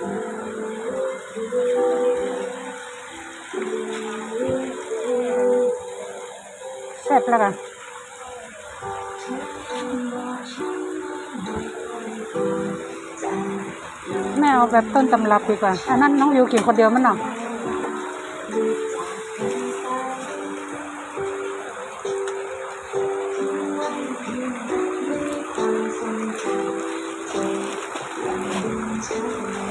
แซ่บแล้วกันไม่เอาแบบต้นตำรับดีกว่า อันนั้นน้องวิวกินคนเดียวมันหรอห้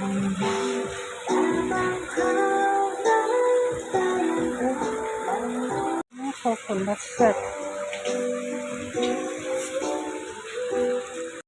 โคขุนรสเสร็จ